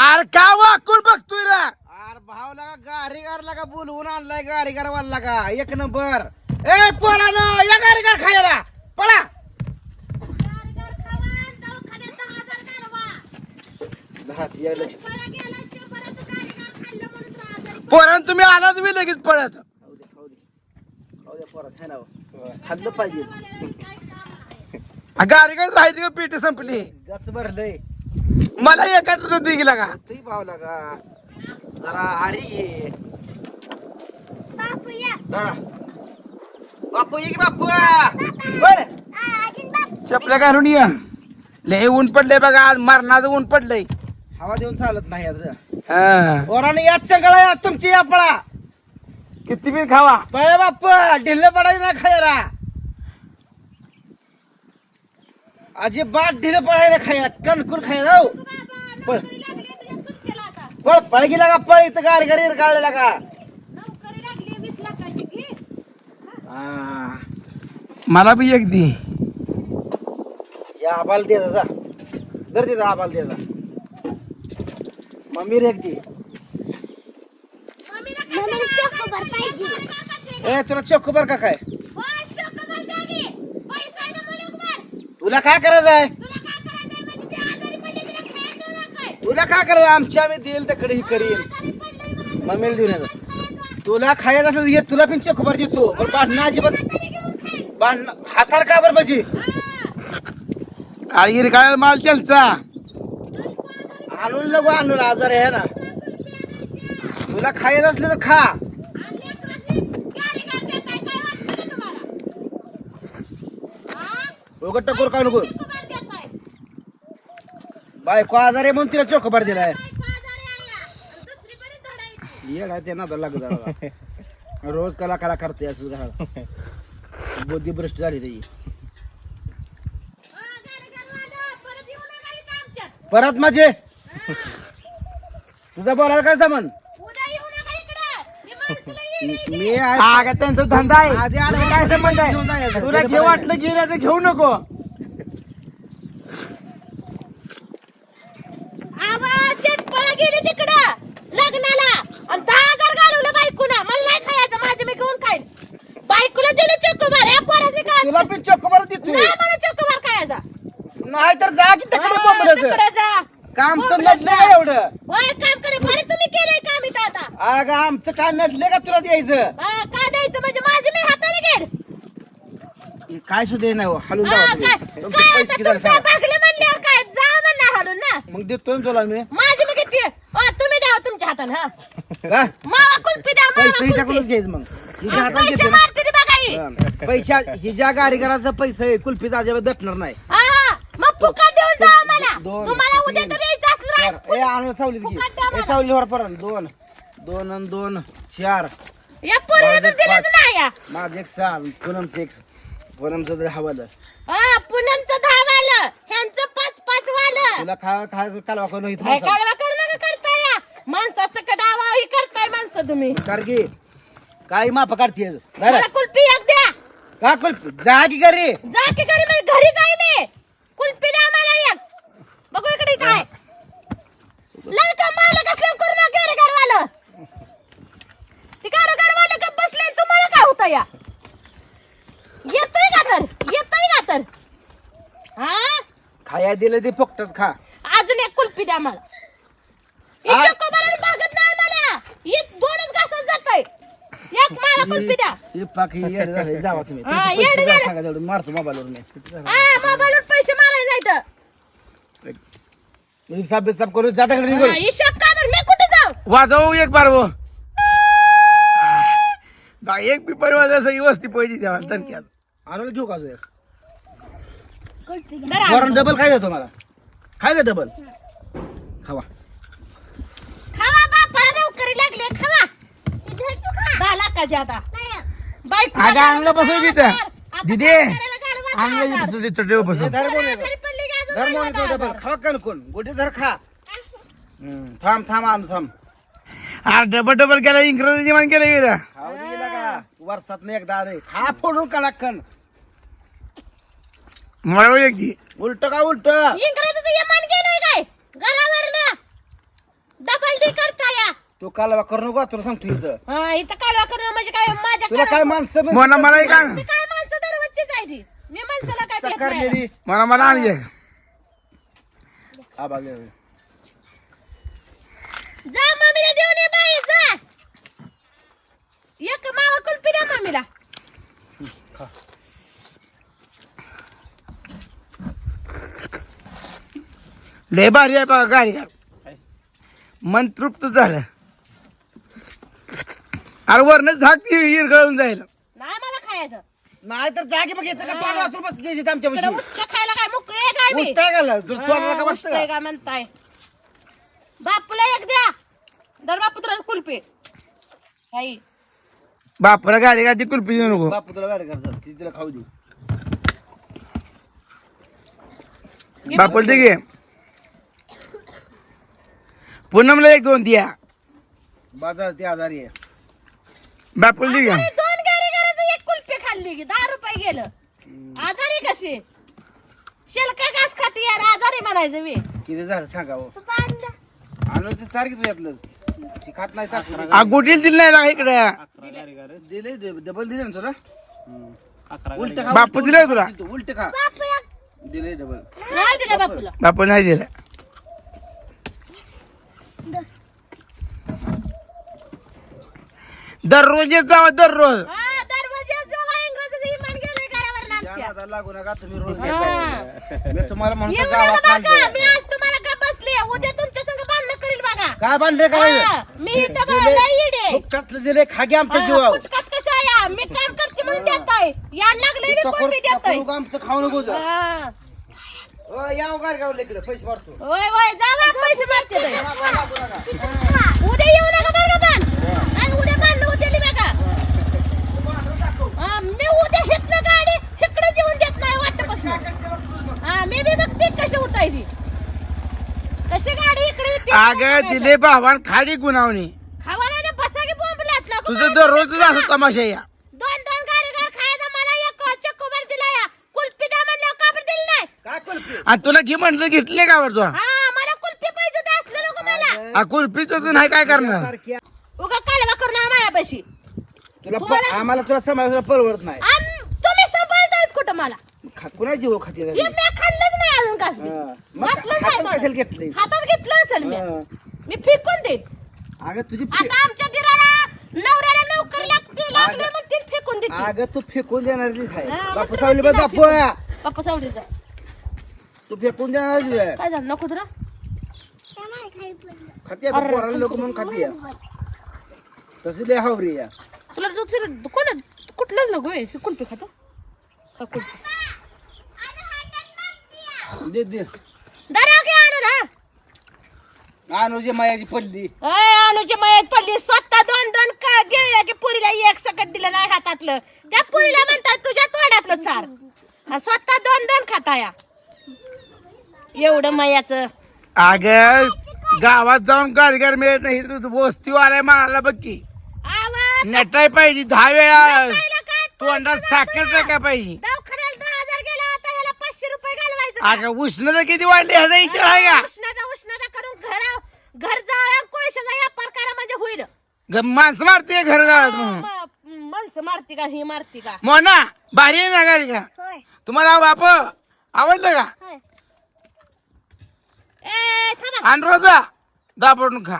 अरे का वाकून बघतोय रे? अरे भाव लागा गारीगार लागा बोलवून आणलाय गारीगार वाला लागा एक नंबर. ए पोरानो या गारीगार खायला. पळा. या लक्ष. पोरान तुम्ही आलाच मी लगेच पळत. खाऊ दे खाऊ दे. खाऊ दे पोरा खाय ना हो. खाल्लं पाहिजे. गाडी काय राहायची का? पेटी संपली. गच भरलंय. मला एकाच दिला का तुही भाव लागा. जरा आरी घे. जरा बापू ये की बापू? बरं चपल्या घालून या. लय ऊन पडलंय बघा आज मरणाचं ऊन पडलंय. हवा देऊन चालत नाही आज हा. पोराने याच सगळं आज तुमची या पळा किती बी खावा. पळे बाप ढिल्ल पडायचं ना खायला. अजिबात ढिल्ल पडायला खायला कणकुर खायला हो. पळ. पळ पळ गेला का पळ इथं गाडी गाडी काढलेला का हा. मला बी एक दी. या आबाल दे जा जर तिथं आबाल दे जा मम्मी रे एक दी. ए तुला चोकोबर का काय? तुला काय करायचं आहे? तुला काय करायचं आमच्या आम्ही देईल तिकडे ही करील मम्मीला देऊन येतो. तुला खायचं असलं ये तुला पण चोकोबर देतो. पण भांडणं अजिबात भांडणं हातार का बरं पाहिजे अरे काय माल त्यांचा? आणून लगो आणून. आजार आहे ना. तुला खायचं असलं तर खा. उगट टकोर का नको? बायको आजार आहे म्हणून तिला चोखबार दिलाय. येड आहे ते ना लागू जरा. रोज कला कला करते असं घरात बुद्धिभ्रष्ट झाली त्याची. परत माझे. तुझा बोलायला काय जमन मी आज- हा त्यांचा धंदा आहे? तुला काय संबंध घेऊन आहे जायचं. तुला घे वाटलं नाही तर घेऊ नको गेली तिकडं लग्नाला आणि दहा हजार घालवलं बायकोला मला नाही खायचं माझं मी घेऊन खाईन बायकोला दिले चक्कोबार या पोराने काय तुला पण चोकोबार देतोय नाही मला चक्कोबार खायचा नाही तर जा की तिकडे हा, बोंबलत तिकडे जा काम बोंबलत नडलं का जा. एवढं होय काम करे बरं तुम्ही केलंय काम इथं आता अगं आमचं काय नडले का तुला द्यायचं हा, काय द्यायचं म्हणजे माझं मी हाताने हे काय सुद्धा नाही हो, हलून हा, जावा काय तुम्ही. तुमचे काय पैसे आता किती झाले तुमचं सांगा. बागलं म्हणल्यावर काय जा म्हणणार हालून ना मग देतोय ना तुला मी माझी मी किती अ, तुम्ही द्या तुमच्या हाताने हा का? मावा कुल्फी द्या मावा पैसे हिच्याकडूनच कुल्फी घ्यायचं मग हिच्या हातात पैसे घेते ना. मारते ते बघा ही. हा. पैशा हिच्या कारिगराचा पैसा आहे कुल्फीचा अजिबात दटणार नाही हा हा मग फुकट देऊन जा मला दोन. तुम्हाला उद्या तर यायचं असलं चार. ए आणलं सावलीत फुकट द्या घे ए मला. सावलीवर परत दोन दोन आणि दोन चार. या पोरीला तर दिलंच. नाही या. माझं एक सहा पूनमचं एक पूनमचं हवालं हा पूनमचं दहा वालं. ह्यांचं पाच पाच वालं. तुला खा खायचं कालवा करून इथं काय माणसाला. कालवा करू नका करताय या. माणसाचं कडावा ही करताय माणसं तुम्ही? कर की. काही माप काढते मला कुल्फी एक द्या. का कुल्फी? जा की घरी. जा की घरी मी घरी जाई मी कुल्फी द्या मला एक बघू इकडे काय लवकर मालक असल्यावर करू नका रे घरवालं ती घरवालं का बसले आणि तुम्हाला काय होतं या येतोय का तर येतोय का तर हा खाया दिलं ते फुकटात खा. अजून एक कुल्फी द्या मला. आ- ही चक्कोबाराला बघत नाही मला. ही दोनच घासत जातोय. एक मला कुल्फी द्या. हे पाक हे येडे झाले जावा तुम्ही. हा, तुमचे पैसे येडे द्या झाले. सांगा तेवढं. मारतो मोबाईलवर मी. किती झाले? हा मोबाईलवर पैसे मारायला जायचं. हिसाब बिसाब करून जाता कडे हा, निघून हिशोब का बरं? मी कुठे जाऊ? वाजव एक बार वो बा, एक पेपर वाजायचं ही वस्ती पहिली द्यावा दणक्यात आणून घेऊ का अजून एक? बरं वरण डबल काय देतो मला काय दे डबल खावा. नोकरी लागली अगं, की दिदे. तुझे हे धर धर तो डबल हजार. खावा का कोण गोटी धर खा. हम्म, थांब थांब आणू थांब. अरे डबल डबल केला इंग्रजी मान केलं गेला खाऊ दे गेला का वर्षात एकदा अरे खा फोडून काढा कण. मला एक दी उलट का उलट? इंग्रजीचं यमान गेलंय काय? घरावर ना काही करता या तो कालवा करू नको तुला सांगतो इथं. हा इथं कालवा करणं म्हणजे काय माझ्या तुला काय माणसं म्हणजे मोना मला एक आण. ती काय माणसं दररोजचीच आहे ती. मी माणसाला काय नाही मोना मला आण एक. आबा गे. जा मम्मीला देऊन ये बाई जा. एक मावा कुल्फी द्या मम्मीला लय भारी आहे बघा गाडी मन तृप्त झालं. अरे वरनं झाक गळून जाईल. नाही मला खायचं. नाही तर जागे बघ येतं का तोंड वाचून बसली आमच्या इकडे बशी उचका खायला काय? मोकळे आहे काय मी? उचताय का? तुला तोंडाला का हा, बसतं उचलंय का? का म्हणताय? बापूला एक द्या. दर बापरा गाडी गाडी कुल्फी देऊ नको. बापू तुला गाडी करतात. ती तिला खाऊ दे बापूला दे घे. पूनमला एक दोन द्या. बाजार ते आजारी आहे. बापूला घ्या अरे दोन गाडी करायचं एक कुल्फी खाल्ली की दहा रुपये गेलं. आजारी कशी? शेलका घास खाती यार आजारी म्हणायचं मी. किती झालं सांगा हो. आणलं ते सारखी तू यातलं. ती खात नाही तर आ गोटील दिली नाही ना इकडे. दिले डबल दिले ना तुला? उलट खा बापू दिलाय तुला? उलट खा. दिले डबल नाही दिलं बापूला. बापू नाही दिला. दररोज येत जावा दररोज. हा दरवाजा जेव्हा इंग्रजीचं इमान गेलंय घरावर त्या आमच्या. नादाला लागू नका तुम्ही रोज हा. घेताय. मी तुम्हाला म्हणतो येऊ गावात नका बघा नाही मी आज तुम्हाला का बसली? उद्या तुमच्या संग भांडण करील बघा. काय बांधले काय? हा, मी इथं फुकटातलं दिले खागे आमच्या हा, जीवावर. फुटकात कसं आहे? या? मी काम करते म्हणून देताय. या लागले रे कोण बी देताय. टकोर आमचं खाऊ नको जा. हा. ओ, या उगार गावले इकडे पैसे मारतो. होय होय जावा पैसे मारते ते. लागू- लागू नका. उद्या येऊ नका बरं का पण. उद्या बघा हा, मी उद्या गाडी इकडे जेवून देत नाही हा मी बी बघते कशी उठायची कशी गाडी इकडे येते. अगं दिले भावान खाली गुणावणी खावा नाही ना बसा की नको तुझं दररोज. असं तमाशा या दोन दोन गाडी घर खायचा मला एक चक्कोबर दिला या कुल्फी द्या म्हणल्यावर का बरं दिली नाही काय कुल्फी आणि तुला घे म्हटलं घेतले का बरं तू? हा मला कुल्फी पाहिजे तर असलं नको मला. आ कुल्फीच तू नाही काय करणार? सारखी. उगा कालवा करून तुला प- तुम्हाला- आम्हाला तुला समाजाला परवडत नाही. आम- तुम्ही सांभाळतायच कुठं मला? खा कुणा जीव खाते हे मी खाल्लंच नाही अजून. हा. मग घातलंच हातात. कशाला? हातात घेतलं असेल मी. मी फेकून देईन. अगं तुझी फे- आता आमच्या दिराला नवऱ्याला नोकर लागते लागले म्हणतील फेकून देते. अगं तू फेकून हा, बापू सावली तुला बघ बापू बाप्पा सावलीचा तू फेकून आहे काय झालं? नको तुला खाते पोराला लोक म्हणून खाते तशी लय हावरी या तुला दुसरं कोण कुठलंच नको हे कुल्फी खातो. कुल्फी दे दे. दरा घे आणू ना अनुजी मायाची पडली. अय अनुची मयत पडली. स्वतः दोन दोन का गेल्या की पुरीला एक सकट दिलं नाही हातातलं. त्या पुरीला म्हणतात तुझ्या तोंडातलं चार. स्वतः दोन दोन खाताया एवढं मयाचं. अगं गावात जाऊन गाडीगार मिळत नाही तू वस्तीवाल्या माळाला बघ की. आवाज! नटाय पाहिजे दहा वेळा. नटायला काय तोंडात साखर? टाका पाहिजे? दवाखान्याला दहा हजार गेला आता ह्याला पाचशे रुपये घालवायचं का? अगं उष्णता किती वाढली ह्याचा विचार आहे का? उष्णता उष्णता करून घर घर जाळ्या कोळशाचा व्यापार करा म्हणजे होईल. ग- माणसं मारते घर गावात म्हणून? म- माणसं मारती का ही मारती का? मोना भारी आहे ना गाडी का? तुम्हाला बाप आवडलं का? आणि रोजा दाबडून खा